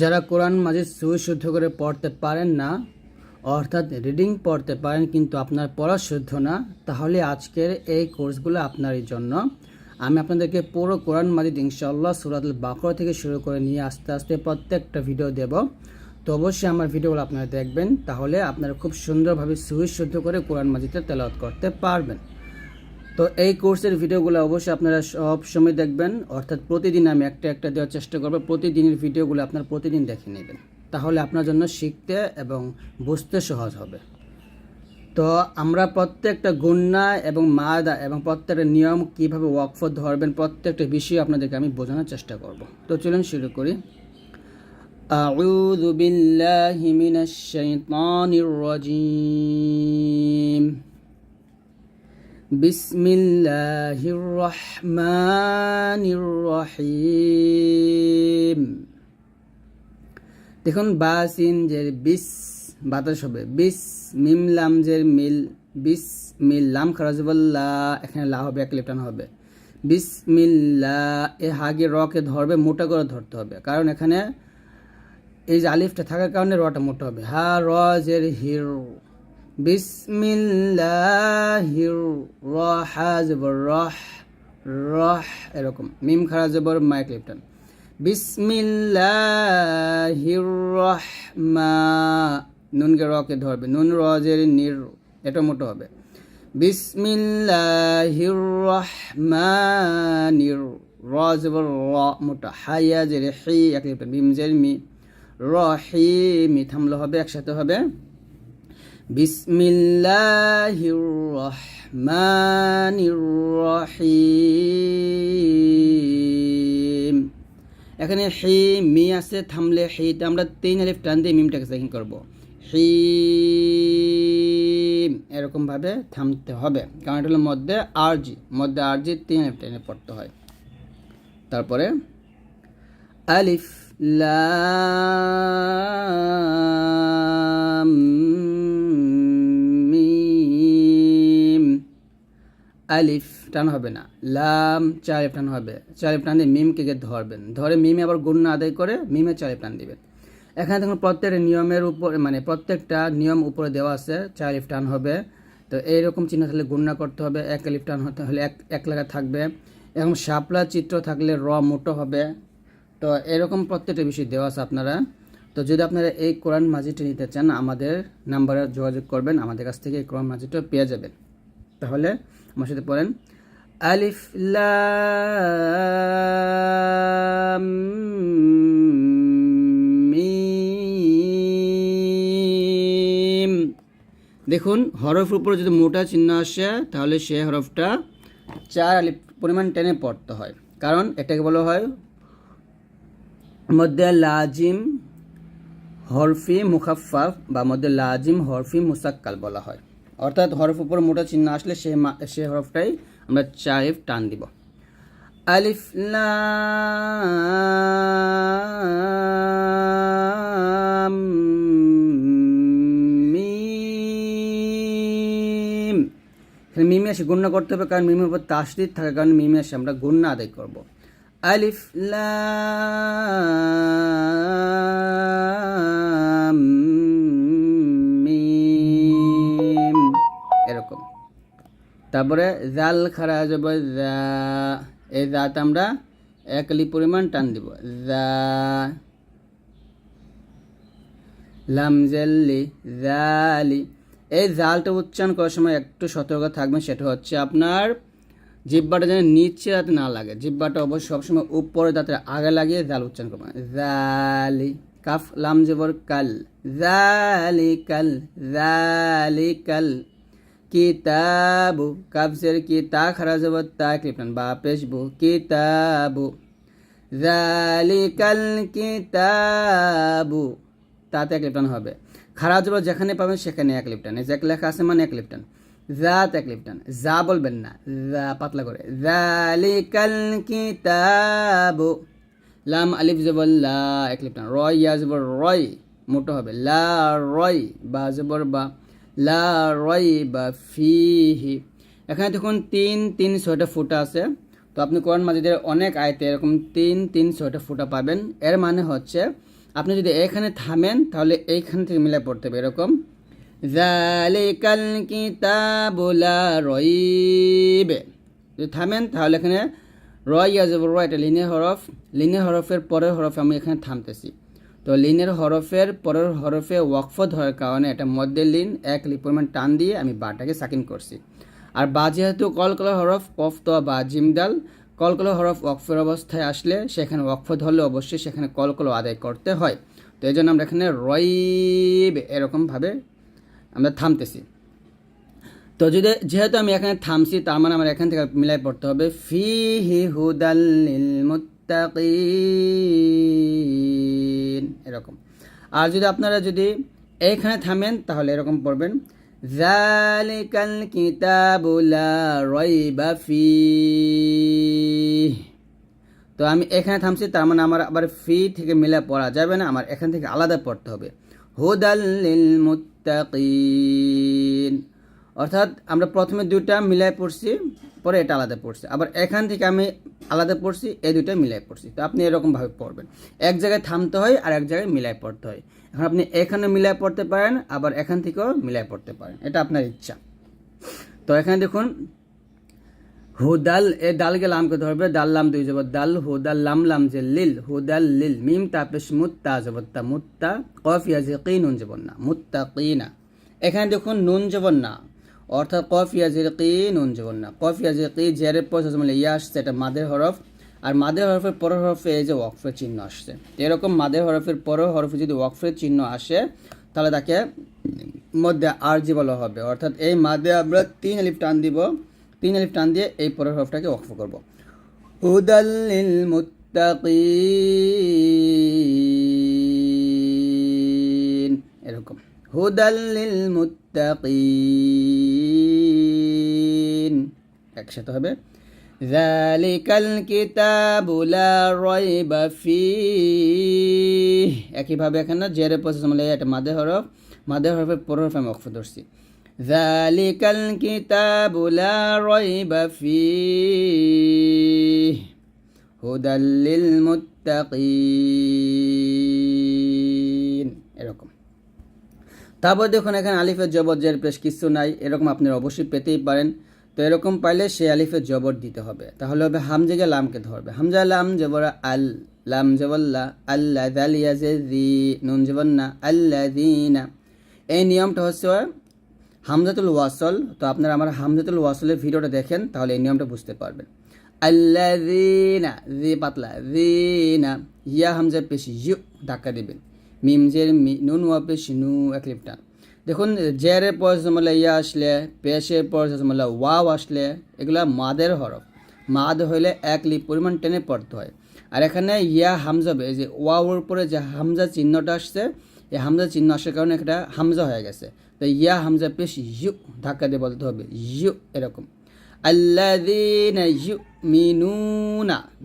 যারা কোরআন মাজিদ সুই শুদ্ধ করে পড়তে পারেন না, অর্থাৎ রিডিং পড়তে পারেন কিন্তু আপনার পড়া শুদ্ধ না, তাহলে আজকের এই কোর্সগুলো আপনারই জন্য। আমি আপনাদেরকে পুরো কোরআন মাজিদ ইনশাল্লাহ সুরাতুল বাকর থেকে শুরু করে নিয়ে আস্তে আস্তে প্রত্যেকটা ভিডিও দেব। তো অবশ্যই আমার ভিডিওগুলো আপনারা দেখবেন, তাহলে আপনারা খুব সুন্দরভাবে সুই শুদ্ধ করে কোরআন মাজিদে তেলাওয়াত করতে পারবেন। তো এই কোর্সের ভিডিওগুলো অবশ্যই আপনারা সব সময় দেখবেন অর্থাৎ প্রতিদিন আমি একটা একটা দেওয়ার চেষ্টা করবো প্রতিদিনের ভিডিওগুলো আপনারা প্রতিদিন দেখে নেবেন তাহলে আপনার জন্য শিখতে এবং বুঝতে সহজ হবে তো আমরা প্রত্যেকটা গুন্না এবং মাদা এবং প্রত্যেকটা নিয়ম কিভাবে ওয়াকফ ধরবেন প্রত্যেকটা বিষয় আপনাদেরকে আমি বোঝানোর চেষ্টা করব তো চলুন শুরু করি أعوذ بالله من الشيطان الرجيم بسم الله الرحمن الرحيم দেখুন বাসিন যে বিস বাতাস হবে বিস মিম লাম জের মিল বিস মিল লাম খারাজবল্লা এখানে লা হবে এক লিপটান হবে বিসমিল্লা এ হাগে রকে ধরবে মোটা করে ধরতে হবে কারণ এখানে এই যে আলিফটা থাকার কারণে রটা মোটা হবে হা র জের হির বিসমিল্লাহির রহা জবর রহ রহ এরকম। মিম খারা জবর মাইক লিপটন বিসমিল্লাহির রহমা, নুনকে রকে ধরবে। নুন রজের নির, এটা মোটো হবে। বিসমিল্লাহির রহমানির র জবর র মোটা হাইয়া জের হি এক লিপটন মিম জের মি রহিমি, থামলো হবে, একসাথে হবে। বিসমিল্লাহির রহমানির রহিম এখানে হি, মি আছে, থামলে হিটা আমরা তিন আলিফ টান দিয়ে মিমটাকে চেকিং করব। হিম এরকমভাবে থামতে হবে। কারণ এটা হলো মধ্যে আরজি। মধ্যে আরজি তিন আলিফ টেনে পড়তে হয়। তারপরে আলিফ, লাম আলিফ টান হবে না। লাম চার টান হবে। চার টান দিয়ে মিমকে ধরবেন। ধরে মিমে আবার গুণ আদায় করে মিমে চার টান দিবেন। এখানে দেখুন প্রত্যেকটা নিয়মের উপর মানে প্রত্যেকটা নিয়ম উপরে দেওয়া আছে চার লিফ টান হবে। তো এইরকম চিহ্ন থাকলে গুণনা করতে হবে, এক লিফ টান হতে হলে এক এক লেখা থাকবে। এবং শাপলা চিত্র থাকলে র মোটো হবে। তো এরকম প্রত্যেকটা বিষয় দেওয়া আছে আপনারা। তো যদি আপনারা এই কোরআন মাজিদটা নিতে চান, আমাদের নাম্বারে যোগাযোগ করবেন। আমাদের কাছ থেকে এই কোরআন মাজিদটা পেয়ে যাবেন। তাহলে আমার সাথে পড়েন। আলিফ মিম। দেখুন, হরফের উপরে যদি মোটা চিহ্ন আসে, তাহলে সে হরফটা চার আলিফ পরিমাণ টেনে পড়তে হয়। কারণ এটাকে বলা হয় মধ্যে লাজিম হরফি মুখাফাফ বা মধ্যে লাজিম হরফি মুসাক্কাল বলা হয়। অর্থাৎ হরফ উপর মোটা চিহ্ন আসলে সে সে হরফটাই আমরা চারিফ টান দিব। আলিফ, লাম, মিম। মিমে এসে গুণনা করতে হবে, কারণ মিমের উপর তাসদিদ থাকে, কারণ মিমে এসে আমরা গুণনা আদায় করব। আলিফ, লাম তারপরে জাল খারা যাব, জা, এই জাত আমরা এক লি পরিমাণ টান দিব। জা, লাম জাল্লি, জালি। এই জালটা উচ্চারণ করার সময় একটু সতর্ক থাকবেন, সেটা হচ্ছে আপনার জিব্বাটা যেন নিচে যাতে না লাগে। জিব্বাটা অবশ্যই সবসময় উপরে দাঁতের আগে লাগিয়ে জাল উচ্চারণ করবেন। জালি, কাফ, লাম, জবর, কাল। জালি কাল জালি, কাল। কিতাবু কাবসের কি তা খারা জবর তা ক্লিপটান বা পেশবু কিতাবু। জালিকাল কিতাবু তাতে এক লিপটান হবে। খারাপ জবর যেখানে পাবেন সেখানে এক লিপটান এই যে এক লেখা আছে মানে এক লিপটান জাত এক লিপটান যা বলবেন না, যা পাতলা করে। জালিকাল কিতাবু, লাম আলিফ জবর লা এক লিপটান রয়, ইয়া জবর রয়, মোটো হবে। লা, রয়, বা জবর বা লা ফিহি। এখানে দেখুন তিন তিন ছয়টা ফুটা আছে। তো আপনি কোরআন মাজিদের অনেক আয়তে এরকম তিন তিন ছয়টা ফুটা পাবেন। এর মানে হচ্ছে, আপনি যদি এখানে থামেন, তাহলে এইখান থেকে মিলে পড়তে হবে এরকম। রইবে। যদি থামেন, তাহলে এখানে রয় ইয়া রয় এটা লিনে হরফ। লিনে হরফের পরের হরফে আমি এখানে থামতেছি। তো লিনের হরফের পরের হরফে ওয়াকফ ধরার কারণে এটা মধ্যে লিন, এক লি পরিমাণ টান দিয়ে আমি বাটাকে সাকিন করছি। আর বা যেহেতু কলকলা হরফ কফ, তো, বা জিমদাল কলকলা হরফ ওয়াকফের অবস্থায় আসলে সেখানে ওয়াকফ ধরলে অবশ্যই সেখানে কলকলো আদায় করতে হয়। তো এই জন্য আমরা এখানে রইব এরকমভাবে আমরা থামতেছি। তো যদি যেহেতু আমি এখানে থামছি, তার মানে আমার এখান থেকে মিলাই পড়তে হবে ফি হি হুদাল্লিল মুত্তাকিন। এরকম। আর যদি আপনারা যদি এইখানে থামেন, তাহলে এরকম পড়বেন জালিকাল কিতাবুলা রইবা ফি তো আমি এখানে থামছি, তার মানে আমার আবার ফি থেকে মিলে পড়া যাবে না, আমার এখান থেকে আলাদা পড়তে হবে। হুদাল্লিল মুত্তাকিন। অর্থাৎ আমরা প্রথমে দুইটা মিলাই পড়ছি, পরে এটা আলাদা পড়ছি। আবার এখান থেকে আমি আলাদা পড়ছি, এই দুইটা মিলাই পড়ছি। তো আপনি এরকমভাবে পড়বেন। এক জায়গায় থামতে হয় আর এক জায়গায় মিলাই পড়তে হয়। এখন আপনি এখানে মিলাই পড়তে পারেন, আবার এখান থেকেও মিলাই পড়তে পারেন। এটা আপনার ইচ্ছা। তো এখানে দেখুন, হু হুদাল এ দালকে লামকে ধরবে দাল লাম দুই জবর দাল হুদাল লাম লাম যে লিল, হু হুদাল লিল, মিম তাপেশ মুত্তা জবত্তা মুত্তা, কফ ইয়াজে কি নুন জবর না মুত্তা কিনা এখানে দেখুন নুন জবর না। অর্থাৎ কফ ইয়াজের কি নুন জবর না। কফ কি জেরের পর মানে ইয়া আসছে এটা মাদের হরফ। আর মাদের হরফের পরের হরফে এই যে ওয়াকফের চিহ্ন আসছে। এরকম মাদের হরফের পরের হরফে যদি ওয়াকফের চিহ্ন আসে, তাহলে তাকে মধ্যে আরজি বলা হবে। অর্থাৎ এই মাদে আমরা তিন আলিফ টান দিব। তিন আলিফ টান দিয়ে এই পরের হরফটাকে ওয়াকফ করব। হুদাল্লিল মুত্তাকিন। এরকম। হুদাল্লিল মুত্তাকিন একসাথে হবে। যালিকাল কিতাবু লা রাইবা ফিহ একইভাবে এখানে জেরে প্রসেস মানে এটা মাদে হরফ। মাদে হরফের পরের হরফ আমি অক্ষ ধরছি। যালিকাল কিতাবু লা রাইবা ফিহ হুদাল লিল মুত্তাকিন তারপর দেখুন, এখানে আলিফের জবর জের পেশ কিছু নাই, এরকম আপনি অবশ্যই পেতেই পারেন। তো এরকম পাইলে সে আলিফের জবর দিতে হবে। তাহলে হবে হামজেগে লামকে ধরবে। হামজা লাম জবর আল, লাম জবল্লা দালিয়া যে দি নুন জবন্না আল্লা দিনা এই নিয়মটা হচ্ছে হামজাতুল ওয়াসল। তো আপনারা আমার হামজাতুল ওয়াসলের ভিডিওটা দেখেন, তাহলে এই নিয়মটা বুঝতে পারবেন। আল্লা দিনা দি পাতলা দিনা ইয়া হামজা পেশ ইউ ধাক্কা দিবেন। মিম জের মি নুন ওয়া পেশ নু এক লিপটান দেখুন জেরের পর জমলা ইয়া আসলে পেশের পর জমলা ওয়াও আসলে, এগুলা মাদের হরফ। মাদ হইলে এক লিপ পরিমাণ টেনে পড়তে হয়। আর এখানে ইয়া হামজাবে যে ওয়াওর উপরে যে হামজা চিহ্নটা আসছে, এই হামজা চিহ্ন আসার কারণে একটা হামজা হয়ে গেছে। তো ইয়া হামজা পেশ ইউ, ধাক্কা দিয়ে বলতে হবে, ইউ, এরকম। আল্লাদিনা ইউ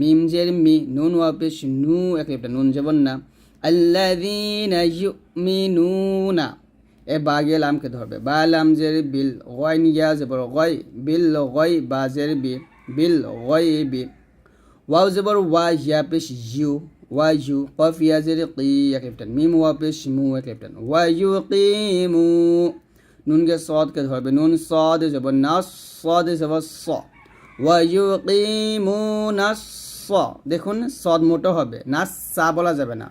মিম জের মি নুন ওয়া পেশ নু এক লিপটা, নুন যাবন না আল্লাদিনা ইউ মিনুনা এ বাগে লামকে ধরবে। বা লাম জের বিল গয় নিয়া জবর গয়, বিল গয়, বা জের বি, বিল গয় বি। ওয়াও জবর ওয়া ইয়া পেশ ইউ ওয়া ইউ কফ ইয়া জের কি, এক লিপটান। মিম ওয়া পেশ মু, এক লিপটান। ওয়া ইউ কে সদ কে ধরবে। নুন সদ জবর না সদ জবর স। ওয়া ইউ কিমু না স। দেখুন, সদ মোটো হবে। না সা বলা যাবে না।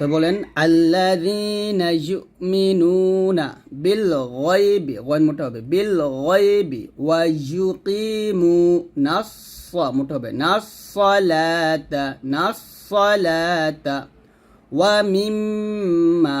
তো বলেন, আল্লাযীনা ইউমিনুনা বিল গায়বি গয় মোটা হবে বিল গায়বি ওয়া ইউকিমুনা মোটা হবে, নাসসালাতা নাসসালাতা ওয়া মিম্মা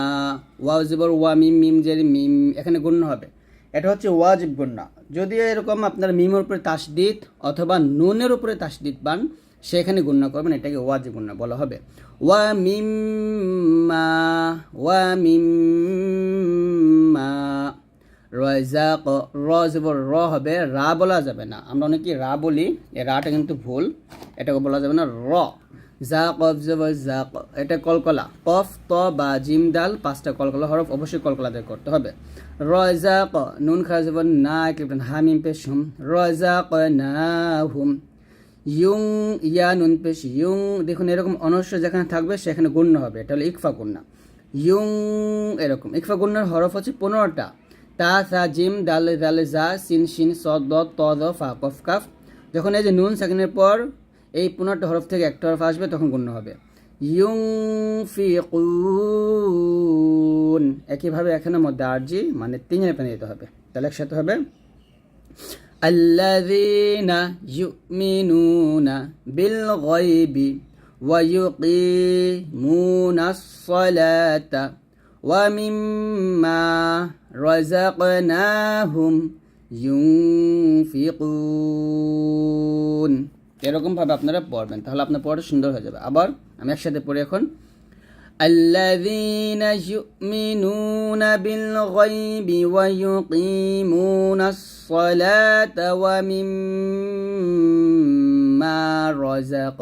ওয়া জবর ওয়া মিম মিম জের মিম, এখানে গুণ হবে। এটা হচ্ছে ওয়াজিব গুণা যদি এরকম আপনার মিমের উপরে তাসদিদ অথবা নুনের উপরে তাসদিদ পান সেখানে গুণনা করবেন, এটাকে ওয়াজিব গুণনা বলা হবে। ওয়া মিম্মা ওয়া মিম্মা রয়জাক র জবর র হবে রা বলা যাবে না। আমরা অনেকে রা বলি, এই রাটা কিন্তু ভুল, এটাকে বলা যাবে না র। জা কফ জবর জা এটা কলকলা। কফ, ত, বা, জিম দাল পাঁচটা কলকলা হরফ অবশ্যই কলকলা দিয়ে করতে হবে। রয়জা ক নুন খা জবর না ক্লিপটান হামিম পেশ হুম। রয়জা ক না, হুম। ইউং ইয়া, নুন, পেশ ইউং দেখুন এরকম অনস্য যেখানে থাকবে সেখানে গুণ্য হবে, এটা হলো ইকফা গুন্না ইউং এরকম, ইকফা গুন্নার হরফ হচ্ছে পনেরোটা। তা, সা, জিম দাল দাল জা, সিন, শিন স দ, ত, দ, ফা, কফ, কাফ। যখন এই যে নুন সেকেন্ডের পর এই পনেরোটা হরফ থেকে একটা হরফ আসবে, তখন গুণ্য হবে। ইউং ফি একইভাবে এখানে মধ্যে আরজি মানে তিনের পেনে দিতে হবে। তাহলে একসাথে হবে। الذين يؤمنون بالغيب ويقيمون الصلاة ومما رزقناهم ইউনফিকুন এরকমভাবে আপনারা পড়বেন, তাহলে আপনার পড়াটা সুন্দর হয়ে যাবে। আবার আমি একসাথে পড়ে এখন। الذين يؤمنون بالغيب ويقيمون الصلاة ومما رزقناهم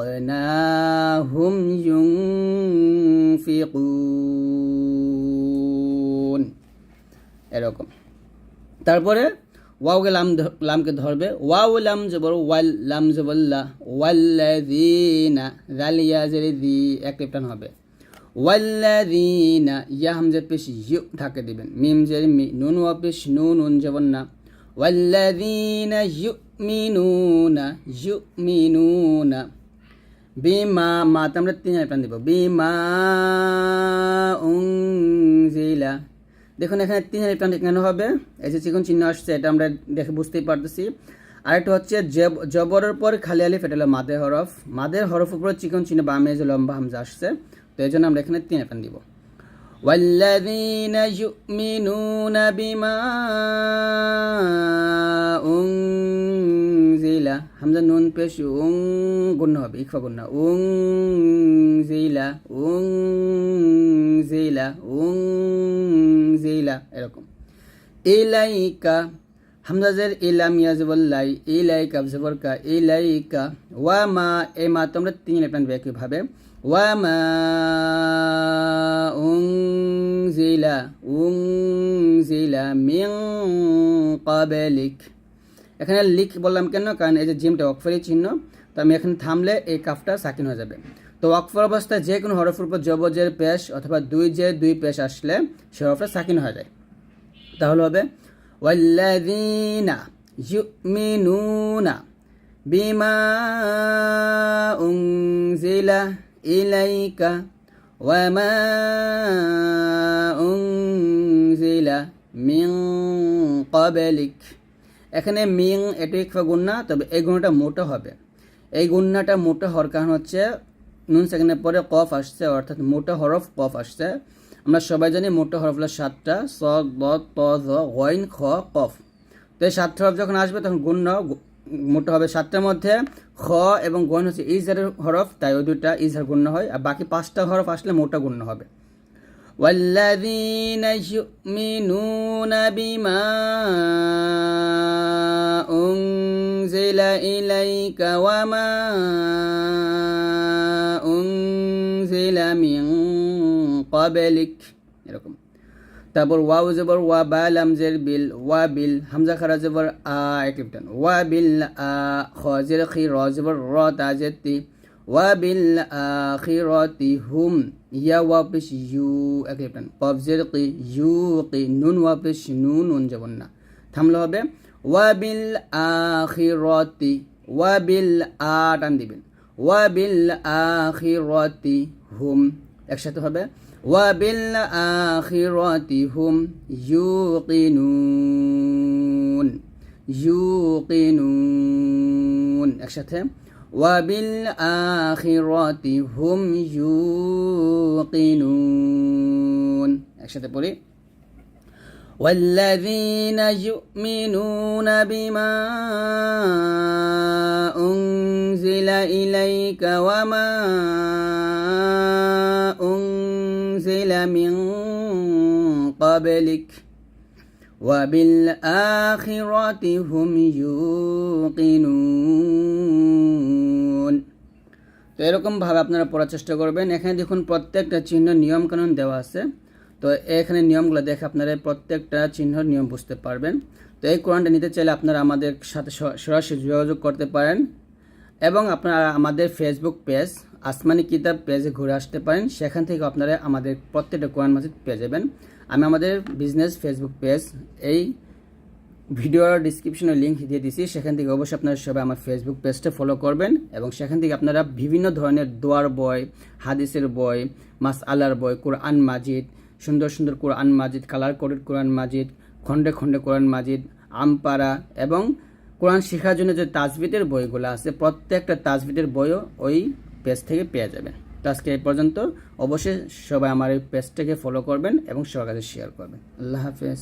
ينفقون. এরকম। তারপরে ওয়াওকে লাম লামকে ধরবে। ওয়াও লাম জবর ওয়াল লাম জবল্লা ওয়াল্লাযীনা যালিয়া জেরি দি এক হবে। ওয়াল্লাযীনা, ইয়া হামজা পেশ, ইউ ঢাকে দিবেন। মিম জেরি মি, নুন ওয়া পেশ, নুন নুন জবর না। ওয়াল্লাযীনা ইউমিনুনা ইউমিনুনা। বিমা মাতে, আমরা তিন প্রাণ দিব। বিমা উংজিলা দেখুন, এখানে তিন প্রাণ কেন হবে? এই যে চিকন চিহ্ন আসছে, এটা আমরা দেখে বুঝতেই পারতেছি। আরেকটা হচ্ছে, জব- জবরের পর খালি আলিফ, এটা হলো মাদের হরফ। মাদের হরফ উপরে চিকন চিহ্ন বামে যে লম্বা হামজা আসছে। তো এই জন্য আমরা এখানে তিন প্রাণ দিব والذين يؤمنون بما أنزل হামজা নুন পেশ উং গুণ হবে ইকফা গুণ উং জিলা উং জিলা উং জিলা এরকম ইলাইকা হামজাজের ইলাম ইয়াজবল্লাই ইলাইকা জবরকা ইলাইকা ওয়া মা এ মা তোমরা তিন লেপটান একইভাবে মা উংজিলা উংজিলা মিন ক্বাবলিক এখানে লিখ বললাম কেন? কারণ এই যে জিমটা অকফেরি চিহ্ন, তো আমি এখানে থামলে এই কাফটা সাকিন হয়ে যাবে। তো অকফর অবস্থায় যে কোনো হরফের উপর জবজের পেশ অথবা দুই যে দুই পেশ আসলে সে হরফটা সাকিন হয়ে যায়। তাহলে হবে, ওয়াল্লাযীনা ইউমিনুনা বিমা উনজিলা ইলাইকা ওয়ামা উনজিলা মিন ক্বাবলিক এখানে মিং এটি একটা গুণনা, তবে এই গুণটা মোটা হবে। এই গুণনাটা মোটা হওয়ার কারণ হচ্ছে, নুন সেকেন্ডের পরে কফ আসছে, অর্থাৎ মোটা হরফ কফ আসছে। আমরা সবাই জানি মোটা হরফ হলো সাতটা স দ ত গইন খ, কফ। তো এই সাতটা হরফ যখন আসবে, তখন গুণ মোটা হবে সাতটার মধ্যে খ এবং গইন হচ্ছে ইজারের হরফ তাই ওই দুইটা ইজার গুণ্য হয় আর বাকি পাঁচটা হরফ আসলে মোটা গুণ্য হবে والذين يؤمنون بما أنزل إليك وما أنزل من قبلك এরকম তারপর ওয়াও জবর ওয়া বা লাম জের বিল, ওয়া বিল, হামজা খারা জবর আ একলিপটান ওয়া বিল, আ, খ, জের খি, র জবর র, তা ওয়া বিল আখিরাতি হুম, ইয়া, ওয়া, পেশ, ইউ একলিপটান কফ জের কি ইউ কি নুন, ওয়া নুন নুন জবর না। থামলে হবে। ওয়া বিল আখিরাতি ওয়া বিল, আ, টান দিবেন। ওয়া বিল আখিরাতি হুম, একসাথে হবে। وبالآخرة هم يوقنون يوقنون একসাথে وبالآخرة هم يوقنون একসাথে পড়ি والذين يؤمنون بما أنزل إليك وما أنزل من قبلك وبالآخرة هم يوقنون তো এরকমভাবে আপনারা পড়ার চেষ্টা করবেন এখানে দেখুন প্রত্যেকটা চিহ্ন নিয়মকানুন দেওয়া আছে তো এখানে নিয়মগুলো দেখে আপনারা প্রত্যেকটা চিহ্নর নিয়ম বুঝতে পারবেন তো এই কোরআনটা নিতে চাইলে আপনারা আমাদের সাথে স- সরাসরি যোগাযোগ করতে পারেন এবং আপনারা আমাদের ফেসবুক পেজ আসমানি কিতাব পেজে ঘুরে আসতে পারেন। সেখান থেকে আপনারা আমাদের প্রত্যেকটা কোরআন মাজিদ পেয়ে যাবেন। আমি আমাদের বিজনেস ফেসবুক পেজ, এই ভিডিওর ডিসক্রিপশনে লিঙ্ক দিয়ে দিছি। সেখান থেকে অবশ্যই আপনারা সবাই আমার ফেসবুক পেজটা ফলো করবেন এবং সেখান থেকে আপনারা বিভিন্ন ধরনের দোয়ার বই, হাদিসের বই মাস আল্লাহর বই, কোরআন মাজিদ, সুন্দর সুন্দর কোরআন মাজিদ, কালার কোডেড কোরআন মাজিদ, খণ্ডে খণ্ডে কোরআন মাজিদ, আমপাড়া এবং কোরআন শেখার জন্য যে তাজবিদের বইগুলো আছে, প্রত্যেকটা তাজবিদের বইও ওই পেজ থেকে পেয়ে যাবেন। তো আজকে এই পর্যন্ত। অবশ্যই সবাই আমার এই পেজটাকে ফলো করবেন এবং সবার কাছে শেয়ার করবেন। আল্লাহ হাফেজ।